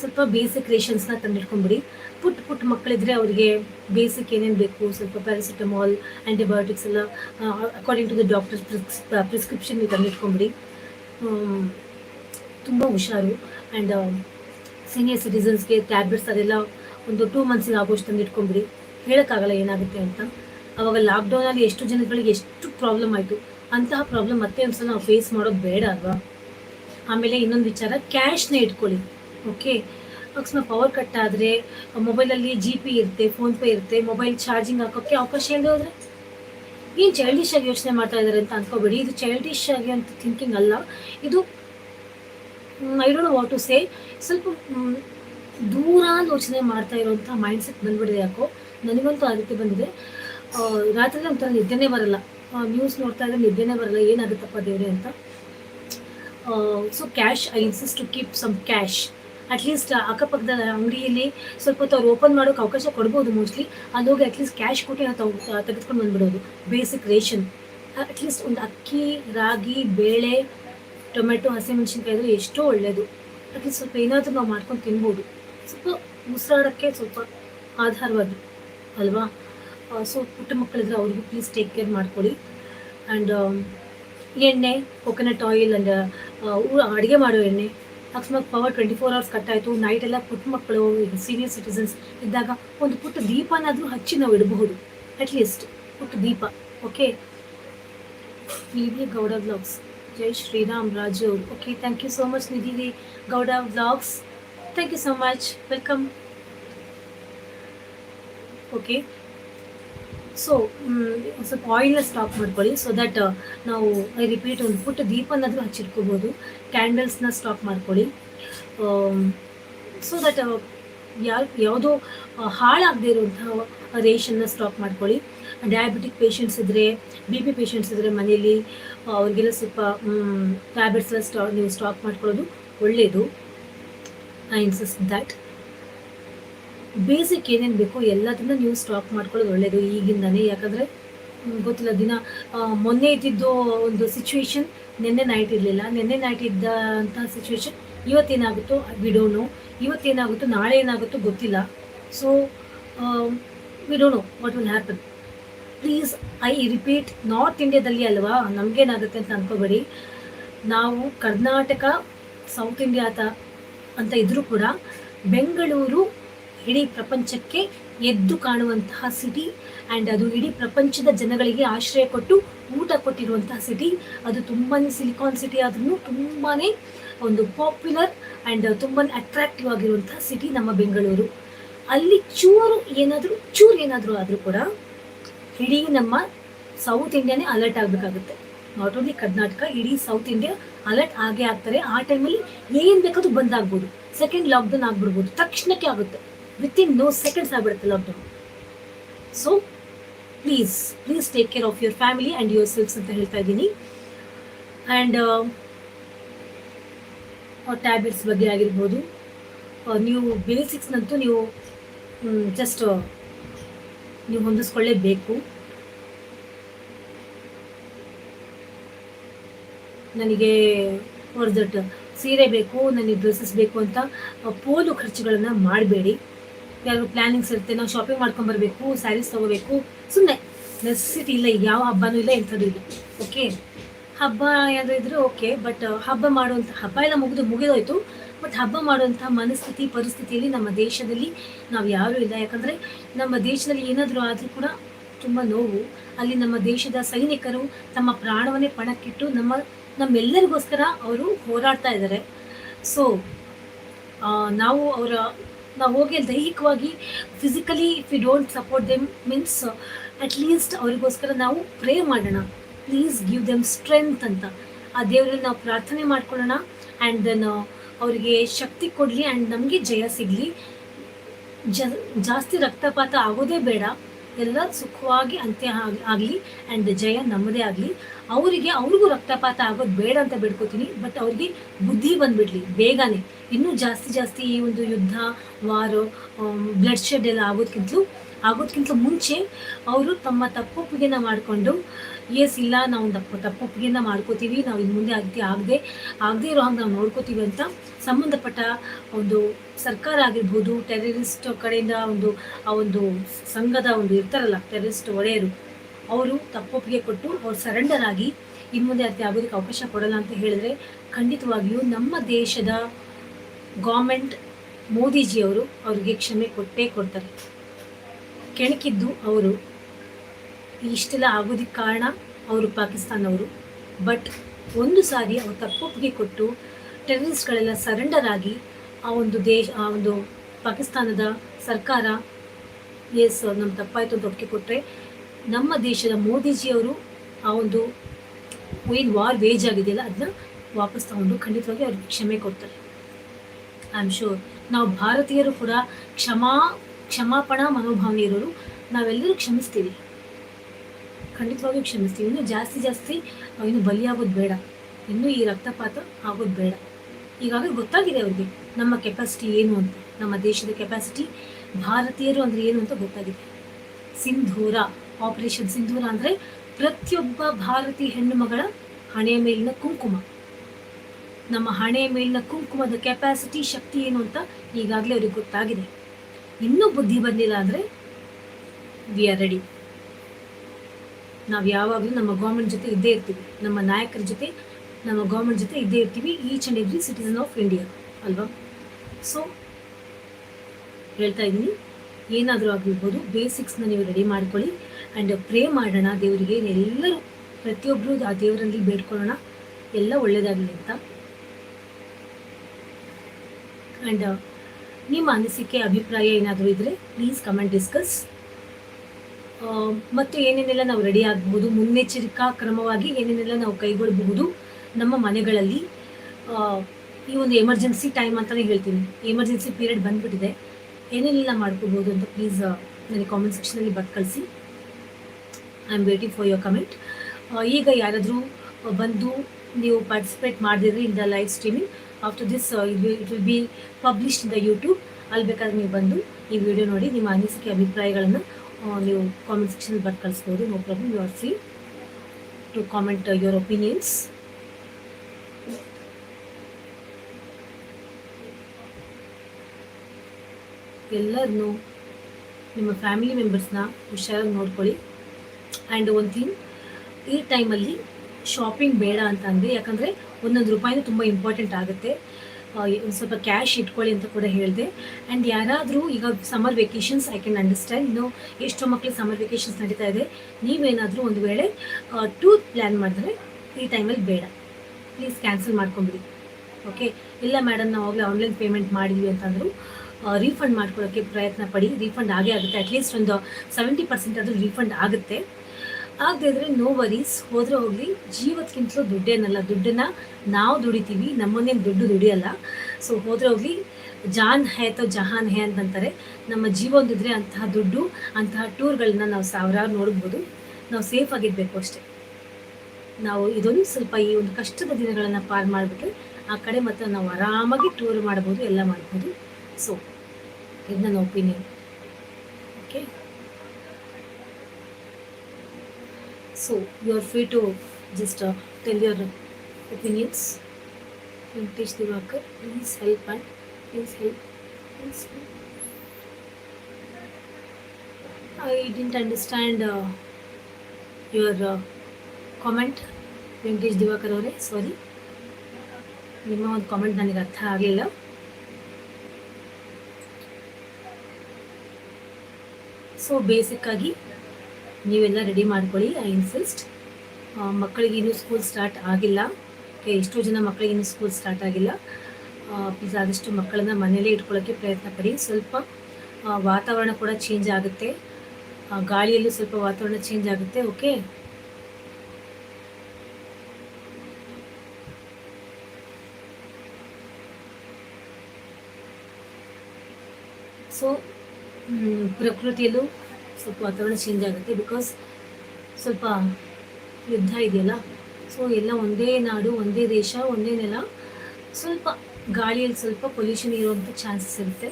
ಸ್ವಲ್ಪ ಬೇಸಿಕ್ ರೇಷನ್ಸ್ನ ತಂದಿಟ್ಕೊಂಬಿಡಿ ಪುಟ್ಟ ಪುಟ್ಟ ಮಕ್ಕಳಿದ್ರೆ ಅವರಿಗೆ ಬೇಸಿಕ್ ಏನೇನು ಬೇಕು, ಸ್ವಲ್ಪ ಪ್ಯಾರಾಸಿಟಮಾಲ್ ಆ್ಯಂಟಿಬಯೋಟಿಕ್ಸ್ ಎಲ್ಲ according to the doctor prescription ನೀವು ತಂದಿಟ್ಕೊಂಬಿಡಿ ತುಂಬ ಹುಷಾರು. ಆ್ಯಂಡ್ ಸೀನಿಯರ್ ಸಿಟಿಸನ್ಸ್ಗೆ ಟ್ಯಾಬ್ಲೆಟ್ಸ್ ಅದೆಲ್ಲ ಒಂದು ಟೂ ಮಂತ್ಸಿಗೆ ಆಗೋಷ್ಟು ತಂದಿಟ್ಕೊಂಬಿಡಿ ಹೇಳೋಕ್ಕಾಗಲ್ಲ ಏನಾಗುತ್ತೆ ಅಂತ. ಅವಾಗ ಲಾಕ್ಡೌನಲ್ಲಿ ಎಷ್ಟು ಜನಗಳಿಗೆ ಎಷ್ಟು ಪ್ರಾಬ್ಲಮ್ ಆಯಿತು. ಅಂತಹ ಪ್ರಾಬ್ಲಮ್ ಮತ್ತೆ ಒಂದ್ಸಲ ನಾವು ಫೇಸ್ ಮಾಡೋದು ಬೇಡ ಅಲ್ವಾ? ಆಮೇಲೆ ಇನ್ನೊಂದು ವಿಚಾರ ಕ್ಯಾಶ್ನೇ ಇಟ್ಕೊಳ್ಳಿ. ಓಕೆ ಅಕಸ್ಮಾತ್ ಪವರ್ ಕಟ್ ಆದರೆ ಮೊಬೈಲಲ್ಲಿ ಜಿ ಪಿ ಇರುತ್ತೆ ಫೋನ್ಪೇ ಇರುತ್ತೆ ಮೊಬೈಲ್ ಚಾರ್ಜಿಂಗ್ ಹಾಕೋಕ್ಕೆ ಅವಕಾಶ ಇಲ್ಲದೆ ಹೋದರೆ? ಏನು ಚೈಲ್ಡಿಶ್ ಆಗಿ ಯೋಚನೆ ಮಾಡ್ತಾ ಇದ್ದಾರೆ ಅಂತ ಅನ್ಕೋಬೇಡಿ. ಇದು ಚೈಲ್ಡಿಶ್ ಆಗಿ ಅಂತ ಥಿಂಕಿಂಗ್ ಅಲ್ಲ. ಇದು I don't what to say ಸ್ವಲ್ಪ ದೂರ ಯೋಚನೆ ಮಾಡ್ತಾ ಇರುವಂಥ ಮೈಂಡ್ಸೆಟ್ ಬಂದ್ಬಿಡಿದೆ ಯಾಕೋ. ನನಗಂತೂ ಆ ರೀತಿ ಬಂದಿದೆ ರಾತ್ರಿ ಒಂಥರ ನಿದ್ದೆನೇ ಬರಲ್ಲ. ನ್ಯೂಸ್ ನೋಡ್ತಾ ಇದ್ರೆ ನಿದ್ದೆನೇ ಬರಲ್ಲ. ಏನಾಗುತ್ತಪ್ಪ ದೇವ್ರೆ ಅಂತ. So cash I insist to keep some cash at least ಅಕ್ಕಪಕ್ಕದ ಅಂಗಡಿಯಲ್ಲಿ ಸ್ವಲ್ಪ ಹೊತ್ತು ಅವ್ರು ಓಪನ್ ಮಾಡೋಕೆ ಅವಕಾಶ ಕೊಡ್ಬೋದು ಮೋಸ್ಟ್ಲಿ ಅಲ್ಲಿ ಹೋಗಿ ಅಟ್ಲೀಸ್ಟ್ ಕ್ಯಾಶ್ ಕೊಟ್ಟು ತೆಗೆದುಕೊಂಡು ಬಂದ್ಬಿಡೋದು. ಬೇಸಿಕ್ ರೇಷನ್ ಅಟ್ಲೀಸ್ಟ್ ಒಂದು ಅಕ್ಕಿ, ರಾಗಿ, ಬೇಳೆ ಟೊಮೆಟೊ ಹಸಿಮೆಣಸಿನ್ಕಾಯಿ ಇದ್ರೆ ಎಷ್ಟೋ ಒಳ್ಳೆಯದು ಅದಕ್ಕೆ ಸ್ವಲ್ಪ ಏನಾದರೂ ನಾವು ಮಾಡ್ಕೊಂಡು ತಿನ್ಬೋದು. ಸ್ವಲ್ಪ ಉಸಿರಾಡೋಕ್ಕೆ ಸ್ವಲ್ಪ ಆಧಾರವಾದ್ರು ಅಲ್ವಾ? ಸೊ ಪುಟ್ಟ ಮಕ್ಕಳಿದ್ರೆ ಅವ್ರಿಗೂ ಪ್ಲೀಸ್ ಟೇಕ್ ಕೇರ್ ಮಾಡ್ಕೊಳ್ಳಿ. ಆ್ಯಂಡ್ ಎಣ್ಣೆ ಕೊಕೊನಟ್ ಆಯಿಲ್ ಆ್ಯಂಡ್ ಅಡುಗೆ ಮಾಡೋ ಎಣ್ಣೆ. ಅಕಸ್ಮಾತ್ power twenty four hours cut ಆಯಿತು. ನೈಟ್ ಎಲ್ಲ ಪುಟ್ಟ ಮಕ್ಕಳು ಸೀನಿಯರ್ ಸಿಟಿಸನ್ಸ್ ಇದ್ದಾಗ ಒಂದು ಪುಟ್ಟ ದೀಪನಾದರೂ ಹಚ್ಚಿ ನಾವು ಇಡಬಹುದು. ಅಟ್ಲೀಸ್ಟ್ ಪುಟ್ಟ ದೀಪ okay Gowda vlogs Jai Shriram Raju. Okay thank you so much Nidhi Gowda vlogs thank you so much welcome okay so ಸ್ವಲ್ಪ ಆಯಿಲ್ನ ಸ್ಟಾಕ್ ಮಾಡ್ಕೊಳ್ಳಿ ಸೊ ದಟ್ ನಾವು ಐ ರಿಪೀಟ್ ಒಂದು ಪುಟ್ಟ ದೀಪನಾದರೂ ಹಚ್ಚಿಟ್ಕೋಬೋದು. ಕ್ಯಾಂಡಲ್ಸ್ನ ಸ್ಟಾಕ್ ಮಾಡ್ಕೊಳ್ಳಿ ಸೊ ದಟ್ ಯಾವ ಯಾವುದೋ ಹಾಳಾಗದೇ ಇರುವಂತಹ ರೇಷನ್ನ ಸ್ಟಾಕ್ ಮಾಡ್ಕೊಳ್ಳಿ ಡಯಾಬಿಟಿಕ್ ಪೇಷಂಟ್ಸ್ ಇದ್ದರೆ ಬಿ ಪಿ ಪೇಷಂಟ್ಸ್ ಇದ್ದರೆ ಮನೆಯಲ್ಲಿ ಅವ್ರಿಗೆಲ್ಲ ಸ್ವಲ್ಪ ಟ್ಯಾಬ್ಲೆಟ್ಸ್ ಎಲ್ಲ ಸ್ಟಾ ನೀವು ಸ್ಟಾಕ್ ಮಾಡ್ಕೊಳ್ಳೋದು ಒಳ್ಳೆಯದು ಐ ಇನ್ಸಿಸ್ಟ್ ದ್ಯಾಟ್ ಬೇಸಿಕ್ ಏನೇನು ಬೇಕೋ ಎಲ್ಲದನ್ನ ನೀವು ಸ್ಟಾಕ್ ಮಾಡ್ಕೊಳ್ಳೋದು ಒಳ್ಳೆಯದು ಈಗಿಂದಾನೇ. ಯಾಕಂದರೆ ಗೊತ್ತಿಲ್ಲ, ದಿನ ಮೊನ್ನೆ ಇದ್ದಿದ್ದು ಒಂದು ಸಿಚುವೇಶನ್ ನಿನ್ನೆ ನೈಟ್ ಇರಲಿಲ್ಲ. ನಿನ್ನೆ ನೈಟ್ ಇದ್ದಂಥ ಸಿಚುವೇಶನ್ ಇವತ್ತೇನಾಗುತ್ತೋ ವಿಡೋನು ಇವತ್ತೇನಾಗುತ್ತೋ, ನಾಳೆ ಏನಾಗುತ್ತೋ ಗೊತ್ತಿಲ್ಲ. So no what will happen please I repeat north ಇಂಡಿಯಾದಲ್ಲಿ ಅಲ್ವಾ? ನಮಗೇನಾಗುತ್ತೆ ಅಂತ ಅನ್ಕೋಬೇಡಿ. ನಾವು ಕರ್ನಾಟಕ ಸೌತ್ ಇಂಡಿಯಾ ಅಂತ ಇದ್ರೂ ಕೂಡ ಬೆಂಗಳೂರು ಇಡೀ ಪ್ರಪಂಚಕ್ಕೆ ಎದ್ದು ಕಾಣುವಂತಹ ಸಿಟಿ ಆ್ಯಂಡ್ ಅದು ಇಡೀ ಪ್ರಪಂಚದ ಜನಗಳಿಗೆ ಆಶ್ರಯ ಕೊಟ್ಟು ಊಟ ಕೊಟ್ಟಿರುವಂತಹ ಸಿಟಿ ಅದು ತುಂಬಾ ಸಿಲಿಕಾನ್ ಸಿಟಿ ಆದ್ರೂ ತುಂಬಾ ಒಂದು ಪಾಪ್ಯುಲರ್ ಆ್ಯಂಡ್ ತುಂಬಾ ಅಟ್ರಾಕ್ಟಿವ್ ಆಗಿರುವಂತಹ ಸಿಟಿ ನಮ್ಮ ಬೆಂಗಳೂರು. ಅಲ್ಲಿ ಚೂರು ಏನಾದರೂ ಚೂರು ಏನಾದರೂ ಆದರೂ ಕೂಡ ಇಡೀ ನಮ್ಮ ಸೌತ್ ಇಂಡಿಯಾನೇ ಅಲರ್ಟ್ ಆಗಬೇಕಾಗುತ್ತೆ. ನಾಟ್ ಓನ್ಲಿ ಕರ್ನಾಟಕ ಇಡೀ ಸೌತ್ ಇಂಡಿಯಾ ಅಲರ್ಟ್ ಆಗೇ ಆಗ್ತಾರೆ. ಆ ಟೈಮಲ್ಲಿ ಏನು ಬೇಕಾದ್ರೂ ಬಂದ್ ಆಗ್ಬೋದು ಸೆಕೆಂಡ್ ಲಾಕ್ಡೌನ್ ಆಗ್ಬಿಡ್ಬೋದು. ತಕ್ಷಣಕ್ಕೆ ಆಗುತ್ತೆ. ವಿತ್ ಇನ್ ನೋ ಸೆಕೆಂಡ್ಸ್ ಆಗ್ಬಿಡುತ್ತೆ lockdown so please please take care of your family and yourselves ಅಂತ ಹೇಳ್ತಾ ಇದ್ದೀನಿ. ಆ್ಯಂಡ್ ಟ್ಯಾಬ್ಲೆಟ್ಸ್ ಬಗ್ಗೆ ಆಗಿರ್ಬೋದು. ನೀವು ಬೇಸಿಕ್ಸ್ನಂತೂ ನೀವು ಜಸ್ಟ್ ನೀವು ಹೊಂದಿಸ್ಕೊಳ್ಳೇಬೇಕು. ನನಗೆ ಹೊರದಟ್ಟು ಸೀರೆ ಬೇಕು, ನನಗೆ ಡ್ರೆಸ್ಸಸ್ ಬೇಕು ಅಂತ ಪೋಲು ಖರ್ಚುಗಳನ್ನು ಮಾಡಬೇಡಿ. ಯಾರು ಪ್ಲ್ಯಾನಿಂಗ್ಸ್ ಇರುತ್ತೆ, ನಾವು ಶಾಪಿಂಗ್ ಮಾಡ್ಕೊಂಬರ್ಬೇಕು ಸ್ಯಾರೀಸ್ ತೊಗೋಬೇಕು. ಸುಮ್ಮನೆ ನೆಸೆಸಿಟಿ ಇಲ್ಲ, ಯಾವ ಹಬ್ಬನೂ ಇಲ್ಲ ಎಂಥದ್ದು ಇಲ್ಲ. ಓಕೆ ಹಬ್ಬ ಏನಾದರೂ ಇದ್ದರೆ ಓಕೆ ಬಟ್ ಹಬ್ಬ ಮಾಡುವಂಥ ಹಬ್ಬ ಎಲ್ಲ ಮುಗಿದು ಮುಗಿದೋಯ್ತು. ಬಟ್ ಹಬ್ಬ ಮಾಡುವಂಥ ಮನಸ್ಥಿತಿ, ಪರಿಸ್ಥಿತಿಯಲ್ಲಿ ನಮ್ಮ ದೇಶದಲ್ಲಿ ನಾವು ಯಾರೂ ಇಲ್ಲ. ಯಾಕಂದರೆ ನಮ್ಮ ದೇಶದಲ್ಲಿ ಏನಾದರೂ ಆದರೂ ಕೂಡ ತುಂಬ ನೋವು. ಅಲ್ಲಿ ನಮ್ಮ ದೇಶದ ಸೈನಿಕರು ತಮ್ಮ ಪ್ರಾಣವನ್ನೇ ಪಣಕ್ಕಿಟ್ಟು ನಮ್ಮ, ನಮ್ಮೆಲ್ಲರಿಗೋಸ್ಕರ ಅವರು ಹೋರಾಡ್ತಾ ಇದ್ದಾರೆ. ಸೊ ನಾವು ಅವರ, ನಾವು ಹೋಗಿ ದೈಹಿಕವಾಗಿ physically if you don't support them means at least ಅವರಿಗೋಸ್ಕರ ನಾವು ಪ್ರೇ ಮಾಡೋಣ. ಪ್ಲೀಸ್ ಗಿವ್ ದೆಮ್ ಸ್ಟ್ರೆಂತ್ ಅಂತ. ಆ ದೇವರಲ್ಲಿ ನಾವು ಪ್ರಾರ್ಥನೆ ಮಾಡ್ಕೊಳ್ಳೋಣ. ಆ್ಯಂಡ್ ದೆನ್ ಅವರಿಗೆ ಶಕ್ತಿ ಕೊಡಲಿ ಆ್ಯಂಡ್ ನಮಗೆ ಜಯ ಸಿಗಲಿ. ಜ, ಜಾಸ್ತಿ ರಕ್ತಪಾತ ಆಗೋದೇ ಬೇಡ. ಎಲ್ಲ ಸುಖವಾಗಿ ಅಂತ್ಯ ಆಗಲಿ ಆ್ಯಂಡ್ ಜಯ ನಮ್ಮದೇ ಆಗಲಿ. ಅವರಿಗೆ, ಅವ್ರಿಗೂ ರಕ್ತಪಾತ ಆಗೋದು ಬೇಡ ಅಂತ ಬೇಡ್ಕೋತೀನಿ. ಬಟ್ ಅವ್ರಿಗೆ ಬುದ್ಧಿ ಬಂದ್ಬಿಡ್ಲಿ, ಬೇಗನೆ. ಇನ್ನೂ ಜಾಸ್ತಿ ಜಾಸ್ತಿ ಈ ಒಂದು ಯುದ್ಧ ವಾರು ಬ್ಲಡ್ ಶೆಡ್ ಎಲ್ಲ ಆಗೋದಕ್ಕಿಂತಲೂ ಆಗೋದಕ್ಕಿಂತ ಮುಂಚೆ ಅವರು ತಮ್ಮ ತಪ್ಪೊಪ್ಪಿಗೆನ ಮಾಡಿಕೊಂಡು ಎಸ್ ಇಲ್ಲ, ನಾವು ತಪ್ಪು, ತಪ್ಪೊಪ್ಪಿಗೆನ ಮಾಡ್ಕೋತೀವಿ, ನಾವು ಇನ್ನು ಮುಂದೆ ಆಗದೆ ಆಗದೆ ಆಗದೆ ಇರೋ ಹಂಗೆ ನಾವು ನೋಡ್ಕೋತೀವಿ ಅಂತ ಸಂಬಂಧಪಟ್ಟ ಒಂದು ಸರ್ಕಾರ ಆಗಿರ್ಬೋದು ಟೆರರಿಸ್ಟ್ ಕಡೆಯಿಂದ ಒಂದು, ಆ ಒಂದು ಸಂಘದ ಒಂದು ಇರ್ತಾರಲ್ಲ ಟೆರರಿಸ್ಟ್ ಒಡೆಯರು, ಅವರು ತಪ್ಪೊಪ್ಪಿಗೆ ಕೊಟ್ಟು ಅವ್ರು ಸರೆಂಡರ್ ಆಗಿ ಇನ್ನು ಮುಂದೆ ಅತಿ ಆಗೋದಕ್ಕೆ ಅವಕಾಶ ಕೊಡಲ್ಲ ಅಂತ ಹೇಳಿದ್ರೆ ಖಂಡಿತವಾಗಿಯೂ ನಮ್ಮ ದೇಶದ ಗೌರ್ಮೆಂಟ್ ಮೋದಿಜಿಯವರು ಅವರಿಗೆ ಕ್ಷಮೆ ಕೊಟ್ಟೇ ಕೊಡ್ತಾರೆ. ಕೆಣಕಿದ್ದು ಅವರು. ಇಷ್ಟೆಲ್ಲ ಆಗೋದಕ್ಕೆ ಕಾರಣ ಅವರು ಪಾಕಿಸ್ತಾನವರು. ಬಟ್ ಒಂದು ಸಾರಿ ಅವರು ತಪ್ಪೊಪ್ಪಿಗೆ ಕೊಟ್ಟು ಟೆರರಿಸ್ಟ್ಗಳೆಲ್ಲ ಸರೆಂಡರ್ ಆಗಿ ಆ ಒಂದು ದೇಶ, ಆ ಒಂದು ಪಾಕಿಸ್ತಾನದ ಸರ್ಕಾರ, ಎಸ್ ನಮ್ಮ ತಪ್ಪಾಯಿತು ಅಂತ ಒಪ್ಪಿಗೆ ಕೊಟ್ಟರೆ ನಮ್ಮ ದೇಶದ ಮೋದಿಜಿಯವರು ಆ ಒಂದು ಏನು ವಾರ್ ವೇಜ್ ಆಗಿದೆಯಲ್ಲ ಅದನ್ನ ವಾಪಸ್ ತಗೊಂಡು ಖಂಡಿತವಾಗಿ ಅವ್ರಿಗೆ ಕ್ಷಮೆ ಕೊಡ್ತಾರೆ. ಐ ಆಮ್ ಶೋರ್ ನಾವು ಭಾರತೀಯರು ಕೂಡ ಕ್ಷಮಾ ಕ್ಷಮಾಪಣಾ ಮನೋಭಾವನೆ ಇರೋರು ನಾವೆಲ್ಲರೂ ಕ್ಷಮಿಸ್ತೀವಿ. ಖಂಡಿತವಾಗಿಯೂ ಕ್ಷಮಿಸ್ತೀವಿ. ಇನ್ನೂ ಜಾಸ್ತಿ ಜಾಸ್ತಿ ಇನ್ನು ಬಲಿಯಾಗೋದು ಬೇಡ. ಇನ್ನೂ ಈ ರಕ್ತಪಾತ ಆಗೋದು ಬೇಡ. ಈಗಾಗಲೇ ಗೊತ್ತಾಗಿದೆ ಅವ್ರಿಗೆ ನಮ್ಮ ಕೆಪಾಸಿಟಿ ಏನು ಅಂತ. ನಮ್ಮ ದೇಶದ ಕೆಪಾಸಿಟಿ ಭಾರತೀಯರು ಅಂದರೆ ಏನು ಅಂತ ಗೊತ್ತಾಗಿದೆ. ಸಿಂಧೂರ ಆಪರೇಷನ್ ಸಿಂಧೂರ ಅಂದರೆ ಪ್ರತಿಯೊಬ್ಬ ಭಾರತೀಯ ಹೆಣ್ಣು ಮಗಳ ಹಣೆಯ ಮೇಲಿನ ಕುಂಕುಮ. ನಮ್ಮ ಹಣೆಯ ಮೇಲಿನ ಕುಂಕುಮದ ಕೆಪಾಸಿಟಿ ಶಕ್ತಿ ಏನು ಅಂತ ಈಗಾಗಲೇ ಅವ್ರಿಗೆ ಗೊತ್ತಾಗಿದೆ. ಇನ್ನೂ ಬುದ್ಧಿ ಬಂದಿಲ್ಲ ಅಂದರೆ ವಿ ಆರ್ ರೆಡಿ ನಾವು ಯಾವಾಗಲೂ ನಮ್ಮ ಗೌರ್ಮೆಂಟ್ ಜೊತೆ ಇದ್ದೇ ಇರ್ತೀವಿ. ನಮ್ಮ ನಾಯಕರ ಜೊತೆ, ನಮ್ಮ ಗೌರ್ಮೆಂಟ್ ಜೊತೆ ಇದ್ದೇ ಇರ್ತೀವಿ each and every citizen of India ಅಲ್ವಾ? ಸೊ ಹೇಳ್ತಾ ಇದ್ದೀನಿ, ಏನಾದರೂ ಆಗಿರ್ಬೋದು ಬೇಸಿಕ್ಸ್ನ ನೀವು ರೆಡಿ ಮಾಡ್ಕೊಳ್ಳಿ ಆ್ಯಂಡ್ ಪ್ರೇ ಮಾಡೋಣ ದೇವರಿಗೆ, ಎಲ್ಲರೂ ಪ್ರತಿಯೊಬ್ಬರು ಆ ದೇವರಲ್ಲಿ ಬೇಡ್ಕೊಳ್ಳೋಣ, ಎಲ್ಲ ಒಳ್ಳೆಯದಾಗಲಿ ಅಂತ. ಆ್ಯಂಡ್ ನಿಮ್ಮ ಅನಿಸಿಕೆ, ಅಭಿಪ್ರಾಯ ಏನಾದರೂ ಇದ್ದರೆ ಪ್ಲೀಸ್ ಕಮೆಂಟ್ ಡಿಸ್ಕಸ್ ಮತ್ತು ಏನೇನೆಲ್ಲ ನಾವು ರೆಡಿ ಆಗಬಹುದು ಮುನ್ನೆಚ್ಚರಿಕಾ ಕ್ರಮವಾಗಿ ಏನೇನೆಲ್ಲ ನಾವು ಕೈಗೊಳ್ಳಬಹುದು ನಮ್ಮ ಮನೆಗಳಲ್ಲಿ. ಈ ಒಂದು ಎಮರ್ಜೆನ್ಸಿ ಟೈಮ್ ಅಂತಲೇ ಹೇಳ್ತೀನಿ. ಎಮರ್ಜೆನ್ಸಿ ಪೀರಿಯಡ್ ಬಂದ್ಬಿಟ್ಟಿದೆ. ಏನೇನೆಲ್ಲ ಮಾಡ್ಕೋಬಹುದು ಅಂತ ಪ್ಲೀಸ್ ನನಗೆ ಕಾಮೆಂಟ್ ಸೆಕ್ಷನಲ್ಲಿ ಬಟ್ ಕಳಿಸಿ. I am waiting for your comment ಈಗ ಯಾರಾದರೂ ಬಂದು ನೀವು ಪಾರ್ಟಿಸಿಪೇಟ್ ಮಾಡಿದ್ರಿ in the live streaming after this it will be published the YouTube ಅಲ್ಲಿ ಬೇಕಾದ್ರೆ ನೀವು ಬಂದು ಈ ವಿಡಿಯೋ ನೋಡಿ, ನಿಮ್ಮ ಅನಿಸಿಕೆ, ಅಭಿಪ್ರಾಯಗಳನ್ನು ನೀವು ಕಾಮೆಂಟ್ ಸೆಕ್ಷನ್ ಬರ್ದು ಕಳಿಸ್ಬೋದು no problem you are free to comment your opinions ಎಲ್ಲರನ್ನೂ, ನಿಮ್ಮ ಫ್ಯಾಮಿಲಿ ಮೆಂಬರ್ಸ್ನ ಹುಷಾರಾಗಿ ನೋಡ್ಕೊಳ್ಳಿ. ಆ್ಯಂಡ್ ಒಂದು ಥಿಂಗ್ ಈ ಟೈಮಲ್ಲಿ ಶಾಪಿಂಗ್ ಬೇಡ ಅಂತ ಅಂದರೆ, ಯಾಕಂದರೆ ಒಂದೊಂದು ರೂಪಾಯಿನೂ ತುಂಬ ಇಂಪಾರ್ಟೆಂಟ್ ಆಗುತ್ತೆ. ಒಂದು ಸ್ವಲ್ಪ ಕ್ಯಾಶ್ ಇಟ್ಕೊಳ್ಳಿ ಅಂತ ಕೂಡ ಹೇಳಿದೆ. ಆ್ಯಂಡ್ ಯಾರಾದರೂ ಈಗ summer vacations I can understand ಇನ್ನು ಎಷ್ಟೋ ಮಕ್ಕಳಿಗೆ ಸಮ್ಮರ್ ವೆಕೇಷನ್ಸ್ ನಡೀತಾ ಇದೆ. ನೀವೇನಾದರೂ ಒಂದು ವೇಳೆ ಟೂರ್ ಪ್ಲ್ಯಾನ್ ಮಾಡಿದ್ರೆ ಈ ಟೈಮಲ್ಲಿ ಬೇಡ. ಪ್ಲೀಸ್ ಕ್ಯಾನ್ಸಲ್ ಮಾಡ್ಕೊಂಬಿಡಿ. ಓಕೆ ಇಲ್ಲ ಮೇಡಮ್ ನಾವು ಆಗಲೇ ಆನ್ಲೈನ್ ಪೇಮೆಂಟ್ ಮಾಡಿದ್ವಿ ಅಂತಂದರೂ ರೀಫಂಡ್ ಮಾಡ್ಕೊಳ್ಳೋಕ್ಕೆ ಪ್ರಯತ್ನ ಪಡಿ. ರೀಫಂಡ್ ಆಗೇ ಆಗುತ್ತೆ. ಅಟ್ಲೀಸ್ಟ್ ಒಂದು ಸೆವೆಂಟಿ ಪರ್ಸೆಂಟ್ ಆದರೂ ರೀಫಂಡ್ ಆಗುತ್ತೆ. ಆಗದೆ ಇದ್ರೆ ನೋ ವರೀಸ್ ಹೋದ್ರೆ ಹೋಗಲಿ. ಜೀವಕ್ಕಿಂತಲೂ ದುಡ್ಡೇನಲ್ಲ. ದುಡ್ಡನ್ನ ನಾವು ದುಡಿತೀವಿ. ನಮ್ಮನ್ನೇನು ದುಡ್ಡು ದುಡಿಯಲ್ಲ. ಸೊ ಹೋದ್ರೆ ಹೋಗಲಿ. ಜಾನ್ ಹೇ ಅಥವಾ ಜಹಾನ್ ಹೇ ಅಂತಂತಾರೆ. ನಮ್ಮ ಜೀವ ಒಂದಿದ್ರೆ ಅಂತಹ ದುಡ್ಡು, ಅಂತಹ ಟೂರ್ಗಳನ್ನ ನಾವು ಸಾವಿರಾರು ನೋಡ್ಬೋದು. ನಾವು ಸೇಫ್ ಆಗಿರಬೇಕು ಅಷ್ಟೇ. ನಾವು ಇದೊಂದು ಸ್ವಲ್ಪ ಈ ಒಂದು ಕಷ್ಟದ ದಿನಗಳನ್ನು ಪಾರ್ ಮಾಡಿಬಿಟ್ರೆ ಆ ಕಡೆ ಮತ್ತೆ ನಾವು ಆರಾಮಾಗಿ ಟೂರ್ ಮಾಡ್ಬೋದು, ಎಲ್ಲ ಮಾಡ್ಬೋದು. ಸೊ ಇದು ನನ್ನ opinion okay so you are free to just tell your opinions Venkatesh Diwakar please help and please help please help I didn't understand your comment Venkatesh Diwakar ಅವರೇ ಸಾರಿ ನಿಮ್ಮ ಒಂದು ಕಾಮೆಂಟ್ ನನಗೆ ಅರ್ಥ ಆಗಲಿಲ್ಲ. ಸೊ ಬೇಸಿಕ್ಕಾಗಿ ನೀವೆಲ್ಲ ready ಮಾಡ್ಕೊಳ್ಳಿ I insist ಮಕ್ಕಳಿಗೆ ಇನ್ನೂ ಸ್ಕೂಲ್ ಸ್ಟಾರ್ಟ್ ಆಗಿಲ್ಲ. ಓಕೆ ಎಷ್ಟೋ ಜನ ಮಕ್ಕಳಿಗೆ ಇನ್ನೂ ಸ್ಕೂಲ್ ಸ್ಟಾರ್ಟ್ ಆಗಿಲ್ಲ. ಪ್ಲೀಸ್ ಆದಷ್ಟು ಮಕ್ಕಳನ್ನ ಮನೇಲೇ ಇಟ್ಕೊಳ್ಳೋಕ್ಕೆ ಪ್ರಯತ್ನ ಪಡಿ. ಸ್ವಲ್ಪ ವಾತಾವರಣ ಕೂಡ ಚೇಂಜ್ ಆಗುತ್ತೆ. ಗಾಳಿಯಲ್ಲೂ ಸ್ವಲ್ಪ ವಾತಾವರಣ ಚೇಂಜ್ ಆಗುತ್ತೆ. ಓಕೆ ಸೊ ಪ್ರಕೃತಿಯಲ್ಲೂ ಸ್ವಲ್ಪ ವಾತಾವರಣ ಚೇಂಜ್ ಆಗುತ್ತೆ ಬಿಕಾಸ್ ಸ್ವಲ್ಪ ಯುದ್ಧ ಇದೆಯಲ್ಲ. ಸೊ ಎಲ್ಲ ಒಂದೇ ನಾಡು, ಒಂದೇ ದೇಶ, ಒಂದೇ ನೆಲ. ಸ್ವಲ್ಪ ಗಾಳಿಯಲ್ಲಿ ಸ್ವಲ್ಪ ಪೊಲ್ಯೂಷನ್ ಇರುವಂಥ ಚಾನ್ಸಸ್ ಇರುತ್ತೆ.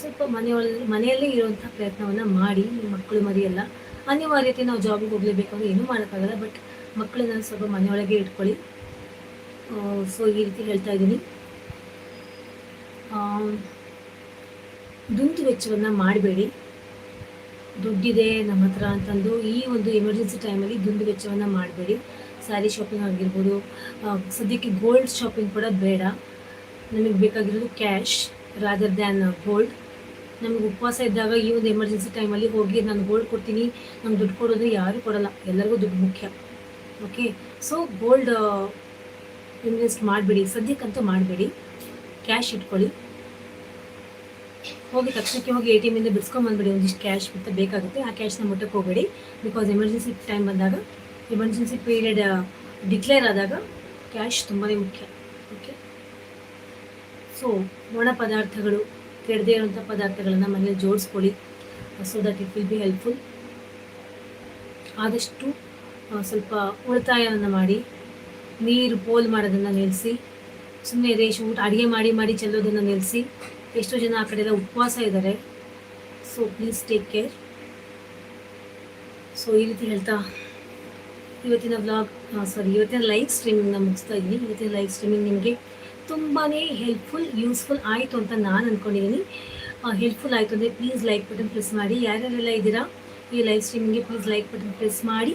ಸ್ವಲ್ಪ ಮನೆಯೊಳಗೆ ಮನೆಯಲ್ಲೇ ಇರುವಂಥ ಪ್ರಯತ್ನವನ್ನು ಮಾಡಿ ಮಕ್ಕಳು ಮರಿಯಲ್ಲ. ಅನಿವಾರ್ಯತೆ ನಾವು ಜಾಬಿಗೆ ಹೋಗಲೇಬೇಕು ಅಂದರೆ ಏನೂ ಮಾಡೋಕ್ಕಾಗಲ್ಲ ಬಟ್ ಮಕ್ಕಳನ್ನ ಸ್ವಲ್ಪ ಮನೆಯೊಳಗೆ ಇಟ್ಕೊಳ್ಳಿ. ಸೊ ಈ ರೀತಿ ಹೇಳ್ತಾ ಇದ್ದೀನಿ. ದುಂದು ವೆಚ್ಚವನ್ನು ಮಾಡಬೇಡಿ. ದುಡ್ಡಿದೆ ನಮ್ಮ ಹತ್ರ ಅಂತಂದು ಈ ಒಂದು ಎಮರ್ಜೆನ್ಸಿ ಟೈಮಲ್ಲಿ ದುಂದು ವೆಚ್ಚವನ್ನು ಮಾಡಬೇಡಿ. ಸ್ಯಾರಿ ಶಾಪಿಂಗ್ ಆಗಿರ್ಬೋದು ಸದ್ಯಕ್ಕೆ ಗೋಲ್ಡ್ ಶಾಪಿಂಗ್ ಕೂಡ ಬೇಡ. ನಮಗೆ ಬೇಕಾಗಿರೋದು ಕ್ಯಾಶ್ ರಾದರ್ ದ್ಯಾನ್ ಗೋಲ್ಡ್ ನಮಗೆ ಉಪವಾಸ ಇದ್ದಾಗ ಈ ಒಂದು ಎಮರ್ಜೆನ್ಸಿ ಟೈಮಲ್ಲಿ ಹೋಗಿ ನಾನು ಗೋಲ್ಡ್ ಕೊಡ್ತೀನಿ, ನಮ್ಗೆ ದುಡ್ಡು ಕೊಡೋದು ಯಾರೂ ಕೊಡಲ್ಲ. ಎಲ್ಲರಿಗೂ ದುಡ್ಡು ಮುಖ್ಯ. ಓಕೆ ಸೊ ಗೋಲ್ಡ್ ಇನ್ವೆಸ್ಟ್ ಮಾಡಬೇಡಿ. ಸದ್ಯಕ್ಕಂತೂ ಮಾಡಬೇಡಿ. ಕ್ಯಾಶ್ ಇಟ್ಕೊಳ್ಳಿ. ಹೋಗಿ ತಕ್ಷಣಕ್ಕೆ ಹೋಗಿ ಎ ಟಿ ಎಮ್ಮಿಂದ ಬಿಡಿಸ್ಕೊಂಬಂದ್ಬಿಡಿ ಒಂದಿಷ್ಟು ಕ್ಯಾಶ್ ಮತ್ತೆ ಬೇಕಾಗುತ್ತೆ. ಆ ಕ್ಯಾಶ್ನ ಮುಟ್ಟಕ್ಕೆ ಹೋಗಬೇಡಿ. ಬಿಕಾಸ್ ಎಮರ್ಜೆನ್ಸಿ ಟೈಮ್ ಬಂದಾಗ ಎಮರ್ಜೆನ್ಸಿ ಪೀರಿಯಡ್ ಡಿಕ್ಲೇರ್ ಆದಾಗ ಕ್ಯಾಶ್ ತುಂಬಾ ಮುಖ್ಯ. ಓಕೆ ಸೊ ಒಣ ಪದಾರ್ಥಗಳು, ಕೆಡದೇ ಇರುವಂಥ ಪದಾರ್ಥಗಳನ್ನು ಮನೇಲಿ ಜೋಡಿಸ್ಕೊಳ್ಳಿ so that it will be helpful ಆದಷ್ಟು ಸ್ವಲ್ಪ ಉಳಿತಾಯವನ್ನು ಮಾಡಿ, ನೀರು, ಪೋಲ್ ಮಾಡೋದನ್ನು ನಿಲ್ಲಿಸಿ ಸುಮ್ಮನೆ ರೇಷ್ ಊಟ ಅಡುಗೆ ಮಾಡಿ ಮಾಡಿ ಚೆಲ್ಲೋದನ್ನು ನಿಲ್ಲಿಸಿ ಎಷ್ಟೋ ಜನ ಆ ಕಡೆ ಎಲ್ಲ ಉಪವಾಸ ಇದ್ದಾರೆ. So please take care so ಈ ರೀತಿ ಹೇಳ್ತಾ ಇವತ್ತಿನ ವ್ಲಾಗ್ ಸಾರಿ ಇವತ್ತಿನ ಲೈವ್ ಸ್ಟ್ರೀಮಿಂಗ್ನ ಮುಗಿಸ್ತಾ ಇದ್ದೀನಿ. ಇವತ್ತಿನ ಲೈವ್ ಸ್ಟ್ರೀಮಿಂಗ್ ನಿಮಗೆ ತುಂಬಾ ಹೆಲ್ಪ್ಫುಲ್ ಯೂಸ್ಫುಲ್ ಆಯಿತು ಅಂತ ನಾನು ಅಂದ್ಕೊಂಡಿದ್ದೀನಿ ಹೆಲ್ಪ್ಫುಲ್ ಆಯಿತು ಅಂದರೆ ಪ್ಲೀಸ್ ಲೈಕ್ ಬಟನ್ ಪ್ರೆಸ್ ಮಾಡಿ. ಯಾರ್ಯಾರೆಲ್ಲ ಇದ್ದೀರಾ, ಈ ಲೈವ್ ಸ್ಟ್ರೀಮಿಂಗ್ಗೆ ಪ್ಲೀಸ್ ಲೈಕ್ ಬಟನ್ ಪ್ರೆಸ್ ಮಾಡಿ.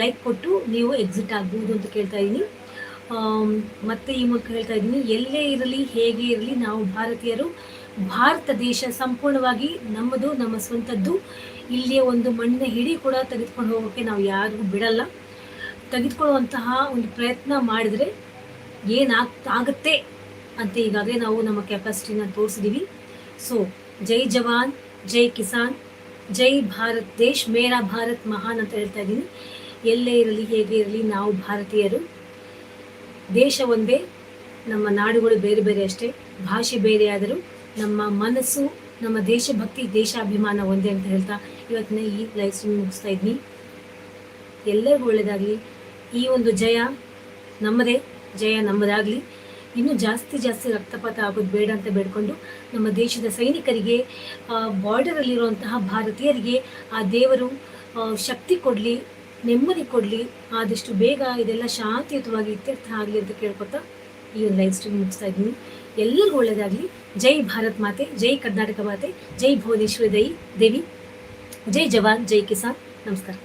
ಲೈಕ್ ಕೊಟ್ಟು ನೀವು ಎಕ್ಸಿಟ್ ಆಗ್ಬೋದು ಅಂತ ಕೇಳ್ತಾ ಇದ್ದೀನಿ. ಮತ್ತೆ ಈ ಮೂಲಕ ಹೇಳ್ತಾ ಇದ್ದೀನಿ, ಎಲ್ಲೇ ಇರಲಿ, ಹೇಗೆ ಇರಲಿ, ನಾವು ಭಾರತೀಯರು, ಭಾರತ ದೇಶ ಸಂಪೂರ್ಣವಾಗಿ ನಮ್ಮದು, ನಮ್ಮ ಸ್ವಂತದ್ದು. ಇಲ್ಲಿಯ ಒಂದು ಮಣ್ಣಿನ ಹಿಡಿ ಕೂಡ ತೆಗೆದುಕೊಂಡು ಹೋಗೋಕ್ಕೆ ನಾವು ಯಾರಿಗೂ ಬಿಡಲ್ಲ. ತೆಗೆದುಕೊಳ್ಳುವಂತಹ ಒಂದು ಪ್ರಯತ್ನ ಮಾಡಿದರೆ ಏನಾಗ್ ಆಗುತ್ತೆ ಅಂತ ಈಗಾಗಲೇ ನಾವು ನಮ್ಮ ಕೆಪಾಸಿಟಿನ ತೋರಿಸಿದೀವಿ. ಸೊ ಜೈ ಜವಾನ್, ಜೈ ಕಿಸಾನ್, ಜೈ ಭಾರತ್ ದೇಶ್, ಮೇರಾ ಭಾರತ್ ಮಹಾನ್ ಅಂತ ಹೇಳ್ತಾ ಇದ್ದೀನಿ. ಎಲ್ಲೇ ಇರಲಿ, ಹೇಗೆ ಇರಲಿ, ನಾವು ಭಾರತೀಯರು. ದೇಶ ಒಂದೇ, ನಮ್ಮ ನಾಡುಗಳು ಬೇರೆ ಬೇರೆ ಅಷ್ಟೇ, ಭಾಷೆ ಬೇರೆ ಆದರೂ ನಮ್ಮ ಮನಸ್ಸು, ನಮ್ಮ ದೇಶಭಕ್ತಿ, ದೇಶಾಭಿಮಾನ ಒಂದೇ ಅಂತ ಹೇಳ್ತಾ ಇವತ್ತಿನ ಈ ಲೈಫ್ ಮುಗಿಸ್ತಾ ಇದ್ದೀನಿ ಎಲ್ಲರಿಗೂ ಒಳ್ಳೆಯದಾಗಲಿ ಈ ಒಂದು ಜಯ ನಮ್ಮದೇ, ಜಯ ನಮ್ಮದಾಗಲಿ. ಇನ್ನೂ ಜಾಸ್ತಿ ಜಾಸ್ತಿ ರಕ್ತಪಾತ ಆಗೋದು ಬೇಡ ಅಂತ ಬೇಡ್ಕೊಂಡು ನಮ್ಮ ದೇಶದ ಸೈನಿಕರಿಗೆ ಬಾರ್ಡರಲ್ಲಿರುವಂತಹ ಭಾರತೀಯರಿಗೆ ಆ ದೇವರು ಶಕ್ತಿ ಕೊಡಲಿ. ನೆಮ್ಮದಿ ಕೊಡಲಿ, ಆದಷ್ಟು ಬೇಗ ಇದೆಲ್ಲ ಶಾಂತಿಯುತವಾಗಿ ಇತ್ಯರ್ಥ ಆಗಲಿ ಅಂತ ಕೇಳ್ಕೊತಾ ಈ ಒಂದು ಲೈವ್ ಸ್ಟ್ರೀಮ್ ಮುಗಿಸ್ತಾ ಇದ್ದೀನಿ. ಎಲ್ಲರಿಗೂ ಒಳ್ಳೆಯದಾಗಲಿ ಜೈ ಭಾರತ್ ಮಾತೆ, ಜೈ ಕರ್ನಾಟಕ ಮಾತೆ, ಜೈ ಭುವನೇಶ್ವರಿ ದೈ ದೇವಿ, ಜೈ ಜವಾನ್, ಜೈ ಕಿಸಾನ್. ನಮಸ್ಕಾರ.